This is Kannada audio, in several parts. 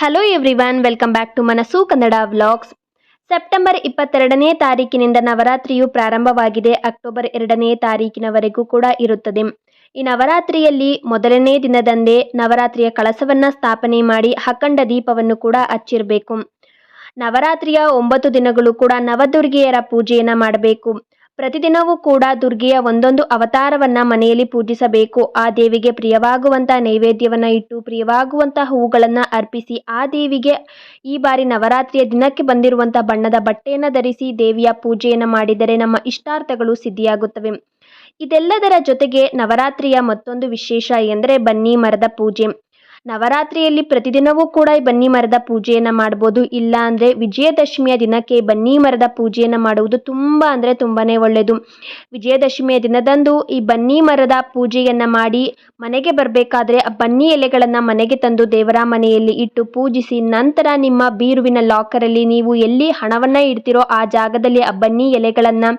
Hello everyone welcome back to Manassu Kannada vlogs September ಇಪ್ಪತ್ತೆರಡನೇ ತಾರೀಕಿನಿಂದ ನವರಾತ್ರಿಯು ಪ್ರಾರಂಭವಾಗಿದೆ. ಅಕ್ಟೋಬರ್ ಎರಡನೇ ತಾರೀಕಿನವರೆಗೂ ಕೂಡ ಇರುತ್ತದೆ. ಈ ನವರಾತ್ರಿಯಲ್ಲಿ ಮೊದಲನೇ ದಿನದಂದೇ ನವರಾತ್ರಿಯ ಕಳಸವನ್ನು ಸ್ಥಾಪನೆ ಮಾಡಿ ಅಖಂಡ ದೀಪವನ್ನು ಕೂಡ ಹಚ್ಚಿರಬೇಕು. ನವರಾತ್ರಿಯ ಒಂಬತ್ತು ದಿನಗಳು ಕೂಡ ನವದುರ್ಗೆಯರ ಪೂಜೆಯನ್ನು ಮಾಡಬೇಕು. ಪ್ರತಿದಿನವೂ ಕೂಡ ದುರ್ಗೆಯ ಒಂದೊಂದು ಅವತಾರವನ್ನ ಮನೆಯಲ್ಲಿ ಪೂಜಿಸಬೇಕು. ಆ ದೇವಿಗೆ ಪ್ರಿಯವಾಗುವಂತ ನೈವೇದ್ಯವನ್ನ ಇಟ್ಟು ಪ್ರಿಯವಾಗುವಂತ ಹೂಗಳನ್ನು ಅರ್ಪಿಸಿ ಆ ದೇವಿಗೆ ಈ ಬಾರಿ ನವರಾತ್ರಿಯ ದಿನಕ್ಕೆ ಬಂದಿರುವಂತ ಬಣ್ಣದ ಬಟ್ಟೆಯನ್ನ ಧರಿಸಿ ದೇವಿಯ ಪೂಜೆಯನ್ನ ಮಾಡಿದರೆ ನಮ್ಮ ಇಷ್ಟಾರ್ಥಗಳು ಸಿದ್ಧಿಯಾಗುತ್ತವೆ. ಇದೆಲ್ಲದರ ಜೊತೆಗೆ ನವರಾತ್ರಿಯ ಮತ್ತೊಂದು ವಿಶೇಷ ಎಂದರೆ ಬನ್ನಿ ಮರದ ಪೂಜೆ. ನವರಾತ್ರಿಯಲ್ಲಿ ಪ್ರತಿದಿನವೂ ಕೂಡ ಈ ಬನ್ನಿ ಮರದ ಪೂಜೆಯನ್ನು ಮಾಡ್ಬೋದು. ಇಲ್ಲ ಅಂದರೆ ವಿಜಯದಶಮಿಯ ದಿನಕ್ಕೆ ಬನ್ನಿ ಮರದ ಪೂಜೆಯನ್ನು ಮಾಡುವುದು ತುಂಬ ಅಂದರೆ ತುಂಬಾ ಒಳ್ಳೆಯದು ವಿಜಯದಶಮಿಯ ದಿನದಂದು ಈ ಬನ್ನಿ ಮರದ ಪೂಜೆಯನ್ನು ಮಾಡಿ ಮನೆಗೆ ಬರಬೇಕಾದ್ರೆ ಆ ಬನ್ನಿ ಎಲೆಗಳನ್ನು ಮನೆಗೆ ತಂದು ದೇವರ ಮನೆಯಲ್ಲಿ ಇಟ್ಟು ಪೂಜಿಸಿ ನಂತರ ನಿಮ್ಮ ಬೀರುವಿನ ಲಾಕರಲ್ಲಿ ನೀವು ಎಲ್ಲಿ ಹಣವನ್ನು ಇಡ್ತಿರೋ ಆ ಜಾಗದಲ್ಲಿ ಆ ಬನ್ನಿ ಎಲೆಗಳನ್ನು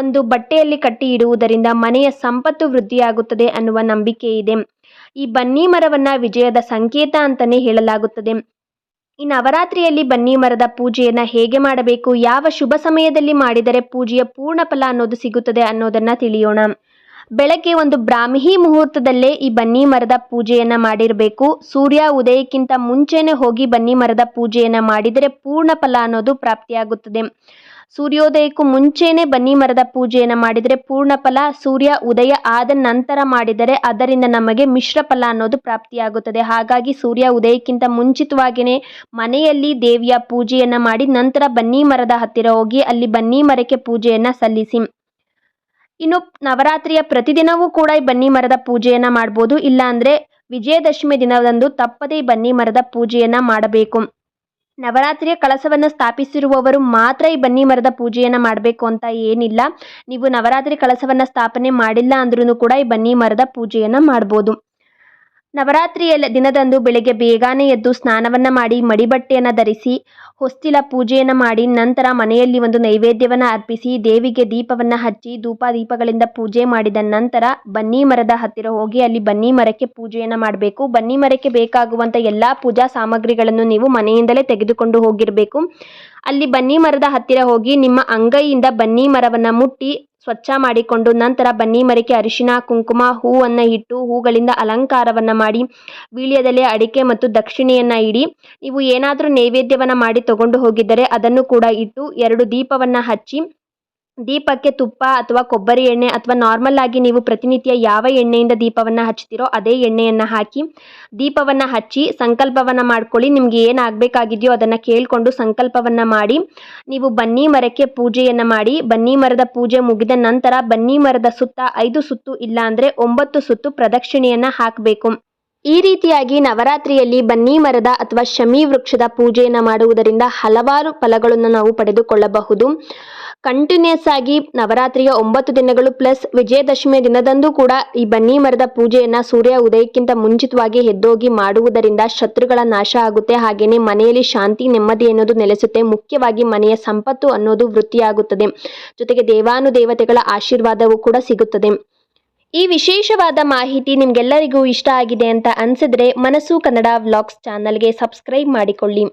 ಒಂದು ಬಟ್ಟೆಯಲ್ಲಿ ಕಟ್ಟಿ ಇಡುವುದರಿಂದ ಮನೆಯ ಸಂಪತ್ತು ವೃದ್ಧಿಯಾಗುತ್ತದೆ ಅನ್ನುವ ನಂಬಿಕೆ ಇದೆ. ಈ ಬನ್ನಿ ಮರವನ್ನ ವಿಜಯದ ಸಂಕೇತ ಅಂತಾನೆ ಹೇಳಲಾಗುತ್ತದೆ. ಈ ನವರಾತ್ರಿಯಲ್ಲಿ ಬನ್ನಿ ಮರದ ಪೂಜೆಯನ್ನ ಹೇಗೆ ಮಾಡಬೇಕು, ಯಾವ ಶುಭ ಸಮಯದಲ್ಲಿ ಮಾಡಿದರೆ ಪೂಜೆಯ ಪೂರ್ಣ ಫಲ ಅನ್ನೋದು ಸಿಗುತ್ತದೆ ಅನ್ನೋದನ್ನ ತಿಳಿಯೋಣ. ಬೆಳಗ್ಗೆ ಒಂದು ಬ್ರಾಹ್ಮಿ ಮುಹೂರ್ತದಲ್ಲೇ ಈ ಬನ್ನಿ ಮರದ ಪೂಜೆಯನ್ನ ಮಾಡಿರಬೇಕು. ಸೂರ್ಯ ಉದಯಕ್ಕಿಂತ ಮುಂಚೆನೆ ಹೋಗಿ ಬನ್ನಿ ಮರದ ಪೂಜೆಯನ್ನ ಮಾಡಿದರೆ ಪೂರ್ಣ ಫಲ ಅನ್ನೋದು ಪ್ರಾಪ್ತಿಯಾಗುತ್ತದೆ. ಸೂರ್ಯೋದಯಕ್ಕೂ ಮುಂಚೆನೆ ಬನ್ನಿ ಮರದ ಪೂಜೆಯನ್ನು ಮಾಡಿದರೆ ಪೂರ್ಣ ಫಲ, ಸೂರ್ಯ ಉದಯ ಆದ ನಂತರ ಮಾಡಿದರೆ ಅದರಿಂದ ನಮಗೆ ಮಿಶ್ರ ಫಲ ಅನ್ನೋದು ಪ್ರಾಪ್ತಿಯಾಗುತ್ತದೆ. ಹಾಗಾಗಿ ಸೂರ್ಯ ಉದಯಕ್ಕಿಂತ ಮುಂಚಿತವಾಗಿಯೇ ಮನೆಯಲ್ಲಿ ದೇವಿಯ ಪೂಜೆಯನ್ನು ಮಾಡಿ ನಂತರ ಬನ್ನಿ ಮರದ ಹತ್ತಿರ ಹೋಗಿ ಅಲ್ಲಿ ಬನ್ನಿ ಮರಕ್ಕೆ ಪೂಜೆಯನ್ನು ಸಲ್ಲಿಸಿ. ಇನ್ನು ನವರಾತ್ರಿಯ ಪ್ರತಿದಿನವೂ ಕೂಡ ಈ ಬನ್ನಿ ಮರದ ಪೂಜೆಯನ್ನು ಮಾಡ್ಬೋದು. ಇಲ್ಲಾಂದರೆ ವಿಜಯದಶಮಿ ದಿನದಂದು ತಪ್ಪದೇ ಈ ಬನ್ನಿ ಮರದ ಪೂಜೆಯನ್ನ ಮಾಡಬೇಕು. ನವರಾತ್ರಿಯ ಕಳಸವನ್ನು ಸ್ಥಾಪಿಸಿರುವವರು ಮಾತ್ರ ಈ ಬನ್ನಿ ಮರದ ಪೂಜೆಯನ್ನು ಮಾಡಬೇಕು ಅಂತ ಏನಿಲ್ಲ. ನೀವು ನವರಾತ್ರಿ ಕಳಸವನ್ನು ಸ್ಥಾಪನೆ ಮಾಡಿಲ್ಲ ಅಂದ್ರೂ ಕೂಡ ಈ ಬನ್ನಿ ಮರದ ಪೂಜೆಯನ್ನು ಮಾಡ್ಬೋದು. ನವರಾತ್ರಿಯ ದಿನದಂದು ಬೆಳಗ್ಗೆ ಬೇಗನೆ ಎದ್ದು ಸ್ನಾನವನ್ನ ಮಾಡಿ ಮಡಿಬಟ್ಟೆಯನ್ನು ಧರಿಸಿ, ಹೊಸ್ತಿಲ ಪೂಜೆಯನ್ನು ಮಾಡಿ ನಂತರ ಮನೆಯಲ್ಲಿ ಒಂದು ನೈವೇದ್ಯವನ್ನು ಅರ್ಪಿಸಿ, ದೇವಿಗೆ ದೀಪವನ್ನು ಹಚ್ಚಿ ಧೂಪ ದೀಪಗಳಿಂದ ಪೂಜೆ ಮಾಡಿದ ನಂತರ ಬನ್ನಿ ಮರದ ಹತ್ತಿರ ಹೋಗಿ ಅಲ್ಲಿ ಬನ್ನಿ ಮರಕ್ಕೆ ಪೂಜೆಯನ್ನು ಮಾಡಬೇಕು. ಬನ್ನಿ ಮರಕ್ಕೆ ಬೇಕಾಗುವಂಥ ಎಲ್ಲ ಪೂಜಾ ಸಾಮಗ್ರಿಗಳನ್ನು ನೀವು ಮನೆಯಿಂದಲೇ ತೆಗೆದುಕೊಂಡು ಹೋಗಿರಬೇಕು. ಅಲ್ಲಿ ಬನ್ನಿ ಮರದ ಹತ್ತಿರ ಹೋಗಿ ನಿಮ್ಮ ಅಂಗೈಯಿಂದ ಬನ್ನಿ ಮರವನ್ನು ಮುಟ್ಟಿ ಸ್ವಚ್ಛ ಮಾಡಿಕೊಂಡು ನಂತರ ಬನ್ನಿ ಮರಕ್ಕೆ ಅರಿಶಿನ ಕುಂಕುಮ, ಹೂವನ್ನು ಇಟ್ಟು ಹೂಗಳಿಂದ ಅಲಂಕಾರವನ್ನು ಮಾಡಿ ವೀಳ್ಯದೆಲೆ, ಅಡಿಕೆ ಮತ್ತು ದಕ್ಷಿಣೆಯನ್ನು ಇಡಿ. ನೀವು ಏನಾದರೂ ನೈವೇದ್ಯವನ್ನು ಮಾಡಿ ತಗೊಂಡು ಹೋಗಿದ್ದರೆ ಅದನ್ನು ಕೂಡ ಇಟ್ಟು ಎರಡು ದೀಪವನ್ನು ಹಚ್ಚಿ ದೀಪಕ್ಕೆ ತುಪ್ಪ ಅಥವಾ ಕೊಬ್ಬರಿ ಎಣ್ಣೆ ಅಥವಾ ನಾರ್ಮಲ್ ಆಗಿ ನೀವು ಪ್ರತಿನಿತ್ಯ ಯಾವ ಎಣ್ಣೆಯಿಂದ ದೀಪವನ್ನು ಹಚ್ಚುತ್ತೀರೋ ಅದೇ ಎಣ್ಣೆಯನ್ನು ಹಾಕಿ ದೀಪವನ್ನು ಹಚ್ಚಿ ಸಂಕಲ್ಪವನ್ನು ಮಾಡ್ಕೊಳ್ಳಿ. ನಿಮಗೆ ಏನು ಆಗಬೇಕಾಗಿದೆಯೋ ಅದನ್ನು ಕೇಳಿಕೊಂಡು ಸಂಕಲ್ಪವನ್ನು ಮಾಡಿ, ನೀವು ಬನ್ನಿ ಮರಕ್ಕೆ ಪೂಜೆಯನ್ನು ಮಾಡಿ, ಬನ್ನಿ ಮರದ ಪೂಜೆ ಮುಗಿದ ನಂತರ ಬನ್ನಿ ಮರದ ಸುತ್ತ ಐದು ಸುತ್ತು ಇಲ್ಲ ಅಂದರೆ ಒಂಬತ್ತು ಸುತ್ತು ಪ್ರದಕ್ಷಿಣೆಯನ್ನು ಹಾಕಬೇಕು. ಈ ರೀತಿಯಾಗಿ ನವರಾತ್ರಿಯಲ್ಲಿ ಬನ್ನಿ ಮರದ ಅಥವಾ ಶಮಿ ವೃಕ್ಷದ ಪೂಜೆಯನ್ನು ಮಾಡುವುದರಿಂದ ಹಲವಾರು ಫಲಗಳನ್ನು ನಾವು ಪಡೆದುಕೊಳ್ಳಬಹುದು. ಕಂಟಿನ್ಯೂಸ್ ಆಗಿ ನವರಾತ್ರಿಯ ಒಂಬತ್ತು ದಿನಗಳು ಪ್ಲಸ್ ವಿಜಯದಶಮಿಯ ದಿನದಂದು ಕೂಡ ಈ ಬನ್ನಿ ಮರದ ಪೂಜೆಯನ್ನ ಸೂರ್ಯ ಉದಯಕ್ಕಿಂತ ಮುಂಚಿತವಾಗಿ ಎದ್ದೋಗಿ ಮಾಡುವುದರಿಂದ ಶತ್ರುಗಳ ನಾಶ ಆಗುತ್ತೆ. ಹಾಗೇನೆ ಮನೆಯಲ್ಲಿ ಶಾಂತಿ, ನೆಮ್ಮದಿ ಅನ್ನೋದು ನೆಲೆಸುತ್ತೆ. ಮುಖ್ಯವಾಗಿ ಮನೆಯ ಸಂಪತ್ತು ಅನ್ನೋದು ವೃತ್ತಿಯಾಗುತ್ತದೆ. ಜೊತೆಗೆ ದೇವಾನುದೇವತೆಗಳ ಆಶೀರ್ವಾದವೂ ಕೂಡ ಸಿಗುತ್ತದೆ. ಈ ವಿಶೇಷವಾದ ಮಾಹಿತಿ ನಿಮ್ಗೆಲ್ಲರಿಗೂ ಇಷ್ಟ ಆಗಿದೆ ಅಂತ ಅನ್ಸಿದ್ರೆ ಮನಸ್ಸು ಕನ್ನಡ ವ್ಲಾಗ್ಸ್ ಚಾನಲ್ಗೆ ಸಬ್ಸ್ಕ್ರೈಬ್ ಮಾಡಿಕೊಳ್ಳಿ.